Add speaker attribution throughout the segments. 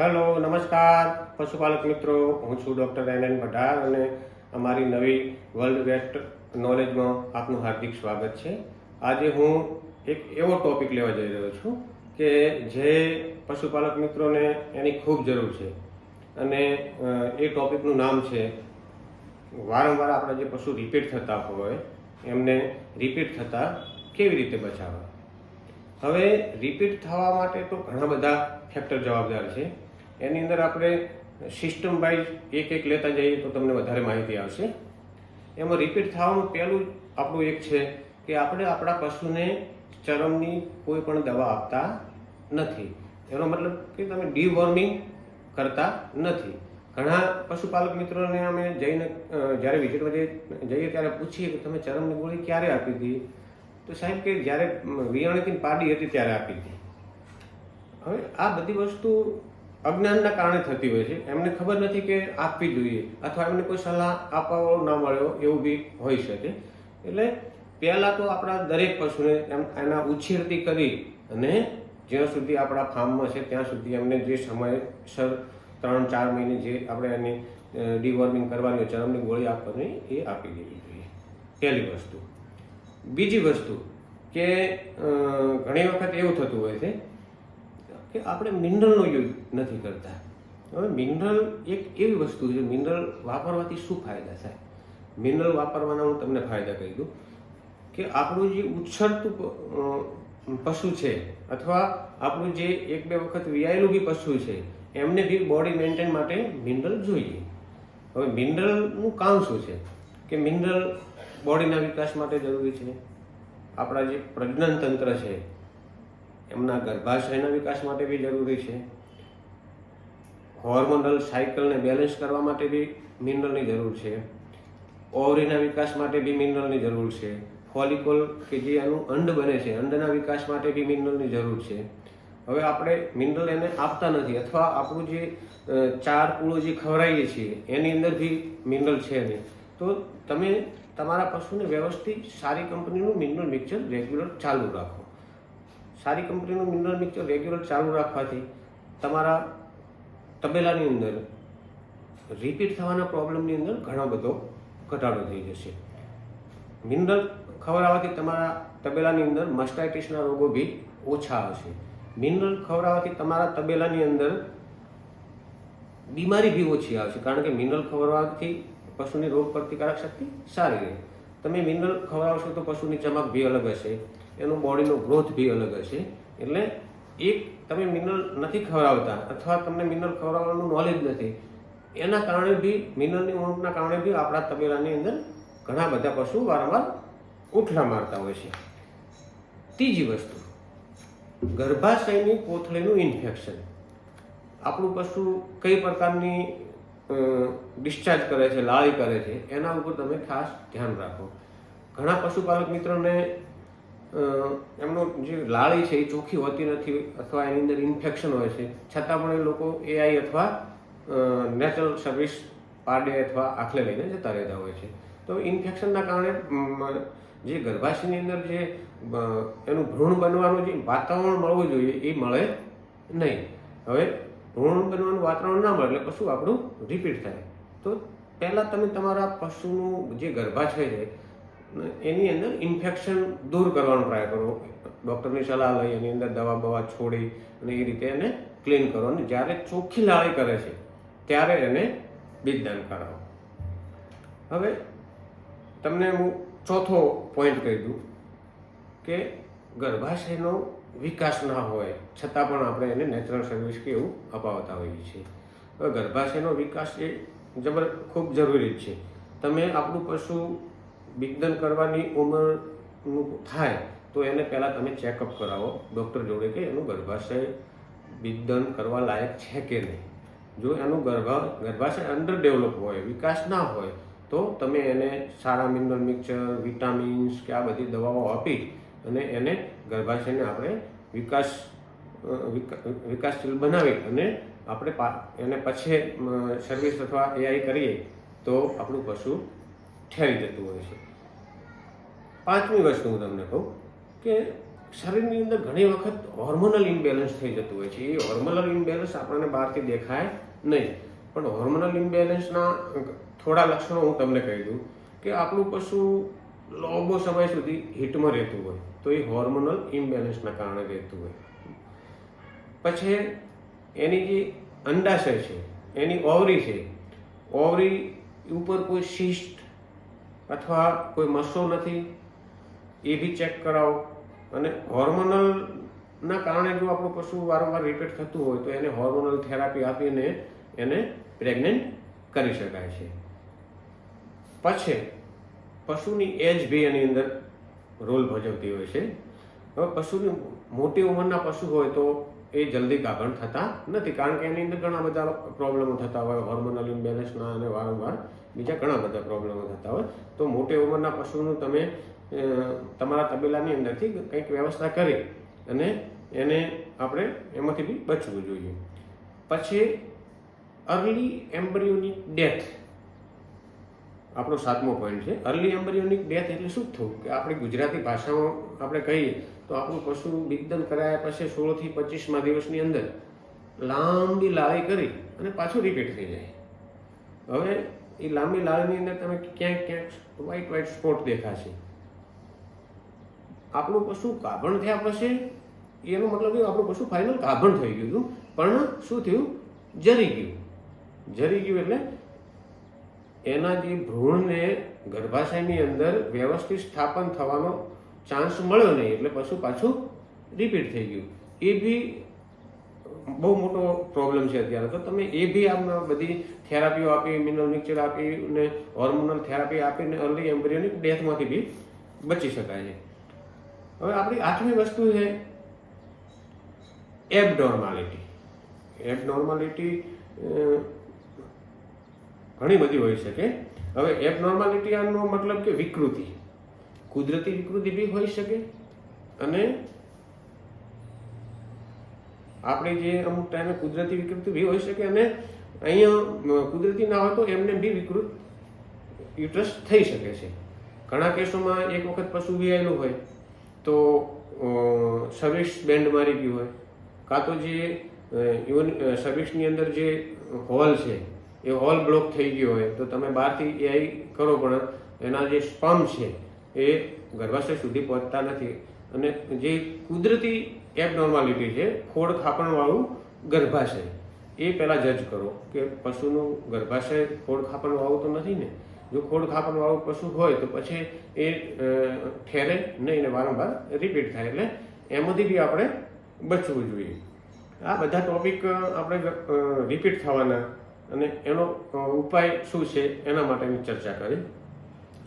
Speaker 1: Hello, નમસ્કાર. પશુપાલક મિત્રો, હું છું ડૉક્ટર એન એન ભટાર અને અમારી નવી વર્લ્ડ વેસ્ટ નોલેજમાં આપનું હાર્દિક સ્વાગત છે. આજે હું એક એવો ટોપિક લેવા જઈ રહ્યો છું કે જે પશુપાલક મિત્રોને એની ખૂબ જરૂર છે. અને એ ટોપિકનું નામ છે, વારંવાર આપણા જે પશુ રિપીટ થતા હોય, એમને રિપીટ થતા કેવી રીતે બચાવવા? હવે રિપીટ થવા માટે તો ઘણા બધા ફેક્ટર જવાબદાર છે. એની અંદર આપણે સિસ્ટમ વાઇઝ એક એક લેતા જઈએ તો તમને વધારે માહિતી આવશે. એમાં રિપીટ થવાનું પહેલું આપણું એક છે કે આપણે આપણા પશુને ચરમની કોઈ પણ દવા આપતા નથી. એનો મતલબ કે તમે ડીવોર્મિંગ કરતા નથી. ઘણા પશુપાલક મિત્રોને અમે જઈને જ્યારે વિઝિટ જઈએ જઈએ ત્યારે પૂછીએ કે તમે ચરમની ગોળી ક્યારે આપી હતી? તો સાહેબ કે જ્યારે વિયાણીથી પાડી હતી ત્યારે આપી હતી. હવે આ બધી વસ્તુ અજ્ઞાનના કારણે થતી હોય છે. એમને ખબર નથી કે આપવી જોઈએ અથવા એમને કોઈ સલાહ આપવા ના મળ્યો એવું બી હોઈ શકે. એટલે પહેલાં તો આપણા દરેક પશુને એમ એના ઉછેરથી કરી અને જ્યાં સુધી આપણા ફાર્મમાં છે ત્યાં સુધી એમને જે સમયસર ત્રણ, ચાર મહિને જે આપણે એની ડિવોર્મિંગ કરવાની હોય ચરમની ગોળી આપવાની એ આપી દેવી જોઈએ. પહેલી વસ્તુ. બીજી વસ્તુ કે ઘણી વખત એવું થતું હોય છે કે આપણે મિનરલનો યુઝ નથી કરતા. હવે મિનરલ એક એવી વસ્તુ છે, મિનરલ વાપરવાથી શું ફાયદા થાય? મિનરલ વાપરવાના હું તમને ફાયદા કહી દઉં કે આપણું જે ઉછળતું પશુ છે અથવા આપણું જે એક બે વખત વિયાયેલું બી પશુ છે, એમને બી બોડી મેન્ટેન માટે મિનરલ જોઈએ. હવે મિનરલનું કામ શું છે? કે મિનરલ બોડીના વિકાસ માટે જરૂરી છે. આપણા જે પ્રજનન તંત્ર છે એમના ગર્ભાશયના વિકાસ માટે બી જરૂરી છે. હોર્મોનલ સાયકલને બેલેન્સ કરવા માટે બી મિનરલની જરૂર છે. ઓવરીના વિકાસ માટે બી મિનરલની જરૂર છે. ફોલિકોલ કે જે એનું અંડ બને છે, અંડના વિકાસ માટે બી મિનરલની જરૂર છે. હવે આપણે મિનરલ એને આપતા નથી અથવા આપણું જે ચાર કુળો જે ખવડાવીએ છીએ, એની અંદર બી મિનરલ છે નહીં. તો તમે તમારા પશુને વ્યવસ્થિત સારી કંપનીનું મિનરલ મિક્સર રેગ્યુલર ચાલુ રાખો. સારી કંપનીનું મિનરલ મિક્સર રેગ્યુલર ચાલુ રાખવાથી તમારા તબેલાની અંદર રિપીટ થવાના પ્રોબ્લેમની અંદર ઘણો બધો ઘટાડો થઈ જશે. મિનરલ ખવડાવવાથી તમારા તબેલાની અંદર મસ્ટાઇટિસના રોગો બી ઓછા આવશે. મિનરલ ખવડાવવાથી તમારા તબેલાની અંદર બીમારી બી ઓછી આવશે, કારણ કે મિનરલ ખવડાવવાથી પશુની રોગ પ્રતિકારક શક્તિ સારી રહે. તમે મિનરલ ખવડાવશો તો પશુની ચમક બી અલગ હશે. એનું બોડીનો ગ્રોથ બી અલગ હશે. એટલે એક તમે મિનરલ નથી ખવડાવતા અથવા તમને મિનરલ ખવડાવવાનું નોલેજ નથી, એના કારણે બી મિનરલની ઉણપના કારણે બી આપણા તબેલાની અંદર ઘણા બધા પશુ વારંવાર ઉઠલા મારતા હોય છે. ત્રીજી વસ્તુ, ગર્ભાશયની કોથળીનું ઇન્ફેક્શન આપણું પશુ કઈ પ્રકારની ડિસ્ચાર્જ કરે છે, લાળી કરે છે, એના ઉપર તમે ખાસ ધ્યાન રાખો. ઘણા પશુપાલક મિત્રોને એમનો જે લાળી છે એ ચોખ્ખી હોતી નથી અથવા એની અંદર ઇન્ફેક્શન હોય છે. છતાં પણ એ લોકો એઆઈ અથવા નેચરલ સર્વિસ પારડે અથવા આખલે લઈને જતા રહેતા હોય છે. તો ઇન્ફેક્શનના કારણે જે ગર્ભાશયની અંદર જે એનું ભ્રૂણ બનવાનું જે વાતાવરણ મળવું જોઈએ એ મળે નહીં. હવે ભ્રૂણ બનવાનું વાતાવરણ ના મળે એટલે પશુ આપણું રિપીટ થાય. તો પહેલાં તમે તમારા પશુનું જે ગર્ભાશય છે એની અંદર ઇન્ફેક્શન દૂર કરવાનો ટ્રાય કરો. ડૉક્ટરની સલાહ લઈ, એની અંદર દવા બવા છોડી અને એ રીતે એને ક્લીન કરો. અને જ્યારે ચોખ્ખી લાળી કરે છે, ત્યારે એને બીજદાન કરાવો. હવે તમને હું ચોથો પોઈન્ટ કહી દઉં કે ગર્ભાશયનો વિકાસ ના હોય, છતાં પણ આપણે એને નેચરલ સર્વિસ કે એવું અપાવતા હોઈએ છીએ. હવે ગર્ભાશયનો વિકાસ એ જબર, ખૂબ જરૂરી છે. તમે આપણું પશુ બિગદન કરવાની ઉંમરનું થાય, તો એને પહેલાં તમે ચેકઅપ કરાવો ડૉક્ટર જોડે કે એનું ગર્ભાશય બિગદન કરવા લાયક છે કે નહીં. જો એનું ગર્ભા, ગર્ભાશય અંડર ડેવલપ હોય, વિકાસ ના હોય, તો તમે એને સારા મિનરલ મિક્સર વિટામિન્સ કે આ બધી દવાઓ આપી અને એને ગર્ભાશયને આપણે વિકાસ વિકાસશીલ બનાવી અને આપણે એને પછી સર્વિસ અથવા એઆઈ કરીએ, તો આપણું પશુ ઠેરી જતું હોય છે. પાંચમી વસ્તુ હું તમને કહું કે શરીરની અંદર ઘણી વખત હોર્મોનલ ઇમ્બેલેન્સ થઈ જતું હોય છે. એ હોર્મોનલ ઇમ્બેલેન્સ આપણને બહારથી દેખાય નહીં. પણ હોર્મોનલ ઇમ્બેલેન્સના થોડા લક્ષણો હું તમને કહી દઉં કે આપણું પશુ લાંબો સમય સુધી હિટમાં રહેતું હોય તો એ હોર્મોનલ ઇમ્બેલેન્સના કારણે રહેતું હોય. પછી એની જે અંડાશય છે, એની ઓવરી છે, ઓવરી ઉપર કોઈ શિસ્ટ અથવા કોઈ મસો નથી, એ બી ચેક કરાવો. અને હોર્મોનલના કારણે જો આપણું પશુ વારંવાર રિપીટ થતું હોય તો એને હોર્મોનલ થેરાપી આપીને એને પ્રેગ્નેન્ટ કરી શકાય છે. પછી, પશુની એજ બી એની અંદર રોલ ભજવતી હોય છે. હવે પશુની મોટી ઉંમરના પશુ હોય તો એ જલ્દી ગાભણ થતા નથી. કારણ કે એની અંદર ઘણા બધા પ્રોબ્લેમો થતા હોય હોર્મોનલ ઇમ્બેલેન્સના અને વારંવાર બીજા ઘણા બધા પ્રોબ્લેમો થતા હોય. તો મોટી ઉંમરના પશુનું તમે તમારા તબેલાની અંદરથી કંઈક વ્યવસ્થા કરી અને એને આપણે એમાંથી બી બચવું જોઈએ. પછી અર્લી એમ્બ્રિયોની ડેથ આપણો સાતમો પોઈન્ટ છે. અર્લી એમ્બ્રિયોનિક ડેથ એટલે શું થયું? કે આપણે ગુજરાતી ભાષામાં આપણે કહીએ તો આપણું પશુ બિગદન કરાયા પછી સોળથી પચીસમાં દિવસની અંદર લાંબી લાળી કરી અને પાછું રિપીટ થઈ જાય. હવે એ લાંબી લાવીની અંદર તમે ક્યાંક ક્યાંક વ્હાઈટ વ્હાઈટ સ્પોટ દેખાશે. આપણું પશુ કાભણ થયા પછી એનો મતલબ એ આપણું પશુ ફાઇનલ કાભણ થઈ ગયું હતું. પણ શું થયું? જરી ગયું. જરી ગયું એટલે એના જે ભ્રૂણને ગર્ભાશયની અંદર વ્યવસ્થિત સ્થાપન થવાનો ચાન્સ મળ્યો નહીં, એટલે પશુ પાછું રિપીટ થઈ ગયું. એ બી બહુ મોટો પ્રોબ્લેમ છે અત્યારે. તો તમે એ બી આમ બધી થેરાપીઓ આપી મિનરલ મિક્સર આપી ને હોર્મોનલ થેરાપી આપીને અર્લી એમ્બ્રિયોનિક ડેથમાંથી બી બચી શકાય છે. હવે આપણી આઠમી વસ્તુ છે એબનોર્માલિટી એબનોર્માલિટી ઘણી બધી હોઈ શકે. હવે એબનોર્માલિટી આનો મતલબ કે વિકૃતિ. કુદરતી વિકૃતિ બી હોઈ શકે. અને આપણે જે અમુક ટાઈમે કુદરતી વિકૃતિ બી હોઈ શકે અને અહીંયા કુદરતી ના હોય તો એમને બી વિકૃત યુટ્રસ થઈ શકે છે. ઘણા કેસોમાં એક વખત પશુ વિયાયેલું હોય તો સર્વિસ બેન્ડ મારી ગયું હોય. કાં તો જે ઇવન સર્વિસની અંદર જે હોલ છે એ હોલ બ્લોક થઈ ગયો હોય તો તમે બહારથી એઆઈ કરો, પણ એના જે સ્પમ છે એ ગર્ભાશય સુધી પહોંચતા નથી. અને જે કુદરતી એબનોર્માલિટી છે, ખોડ ખાપણવાળું ગર્ભાશય, એ પહેલાં જજ કરો કે પશુનું ગર્ભાશય ખોડ ખાપણવાળું તો નથી ને? જો ખોડ ખાપણવાળું પશુ હોય તો પછી એ ઠેરે નહીં ને વારંવાર રિપીટ થાય. એટલે એમાંથી બી આપણે બચવું જોઈએ. આ બધા ટોપિક આપણે રિપીટ થવાના. અને એનો ઉપાય શું છે એના માટેની ચર્ચા કરી.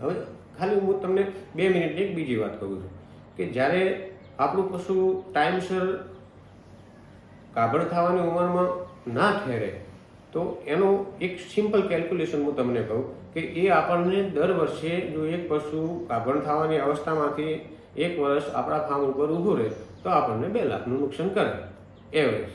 Speaker 1: હવે ખાલી હું તમને બે મિનિટની એક બીજી વાત કહું છું કે જ્યારે આપણું પશુ ટાઈમસર કાબળ થવાની ઉંમરમાં ના ઠેરે, તો એનું એક સિમ્પલ કેલ્ક્યુલેશન હું તમને કહું કે એ આપણને દર વર્ષે જો એક પશુ કાબળ થવાની અવસ્થામાંથી એક વર્ષ આપણા ફાર્મ ઉપર ઊભું રહે, તો આપણને બે લાખનું નુકસાન કરે. એવરેજ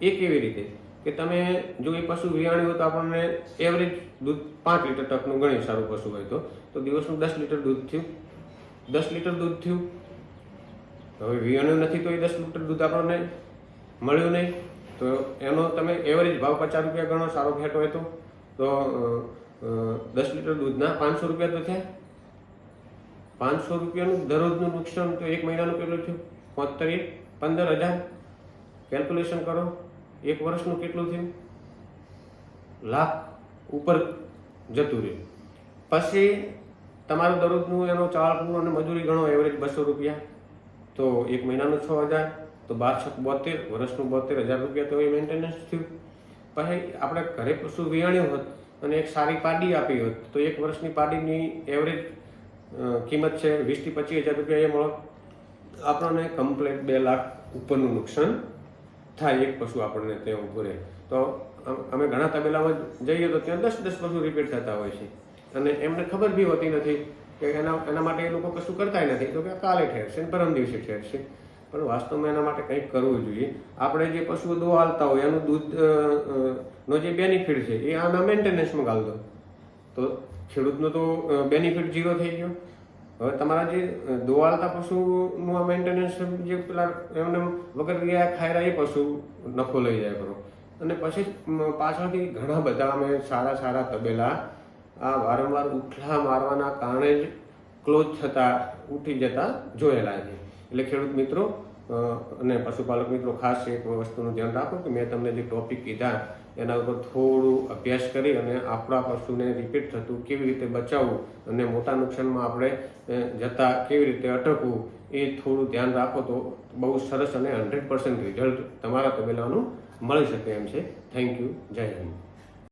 Speaker 1: એ કેવી રીતે? કે તમે જો એ પશુ વિયાણ્યું હોય તો આપણને એવરેજ દૂધ પાંચ લીટર ટકનું ગણી સારું પશુ હોય તો. તો દિવસનું દસ લીટર દૂધ થયું. દસ લીટર દૂધ થયું. હવે વિયાણ્યું નથી તો એ દસ લીટર દૂધ આપણને મળ્યું નહીં. તો એનો તમે એવરેજ ભાવ પચાસ રૂપિયા ગણો, સારો ફેટ હોય તો. તો દસ લીટર દૂધના પાંચસો રૂપિયા તો થયા. પાંચસો રૂપિયાનું દરરોજનું નુકસાન તો એક મહિનાનું કેટલું થયું? પોતરી પંદર હજાર. કેલ્ક્યુલેશન કરો. એક વર્ષનું કેટલું થયું? લાખ ઉપર જતું રહ્યું. પછી તમારું દરરોજનું એનો ચાળકનું અને મજૂરી ગણો એવરેજ બસો રૂપિયા. તો એક મહિનાનું છ હજાર, તો બાર છક બોતેર, વર્ષનું બોતેર હજાર રૂપિયા તો એ મેન્ટેનન્સ થયું. પછી આપણે ઘરે પશુ વિયાણ્યું હોત અને એક સારી પાડી આપી હોત, તો એક વર્ષની પાડીની એવરેજ કિંમત છે વીસથી પચીસ હજાર રૂપિયા એ મળો આપણને કમ્પ્લેટ બે લાખ ઉપરનું નુકસાન થાય એક પશુ આપણને તે ઊભું તો અમે ઘણા તબેલામાં જઈએ તો ત્યાં દસ દસ પશુ રિપીટ થતા હોય છે. અને એમને ખબર બી હોતી નથી કે એના એના માટે એ લોકો કશું કરતાય નથી. તો કે કાલે ઠેરશે ને પરમ દિવસે ઠેરશે. પણ વાસ્તવમાં એના માટે કંઈક કરવું જોઈએ. આપણે જે પશુઓ દો હાલતા હોય, એનું દૂધ નો જે બેનિફિટ છે, એ આના મેન્ટેનન્સમાં ગાલ દો. તો ખેડૂતનો તો બેનિફિટ ઝીરો થઈ ગયો. હવે તમારા જે દોવાળતા પશુનું આ મેન્ટેનન્સ જે પેલા એમને વગર રહ્યા ખાયરા એ પશુ નફો લઈ જાય કરો અને પછી પાછળથી ઘણા બધા અમે સારા સારા તબેલા આ વારંવાર ઉઠલા મારવાના કારણે જ ક્લોઝ થતા, ઉઠી જતા જોયેલા છે. એટલે ખેડૂત મિત્રો અને પશુપાલક મિત્રો, ખાસ એક વસ્તુનું ધ્યાન રાખો કે મેં તમને જે ટોપિક કીધા, એના ઉપર થોડું અભ્યાસ કરી અને આપણા પશુને રિપીટ થતું કેવી રીતે બચાવવું અને મોટા નુકસાનમાં આપણે જતા કેવી રીતે અટકવું એ થોડું ધ્યાન રાખો તો બહુ સરસ અને હંડ્રેડ પર્સન્ટ રિઝલ્ટ તમારા તબેલાનું મળી શકે એમ છે. થેન્ક યુ જય હિન્દ.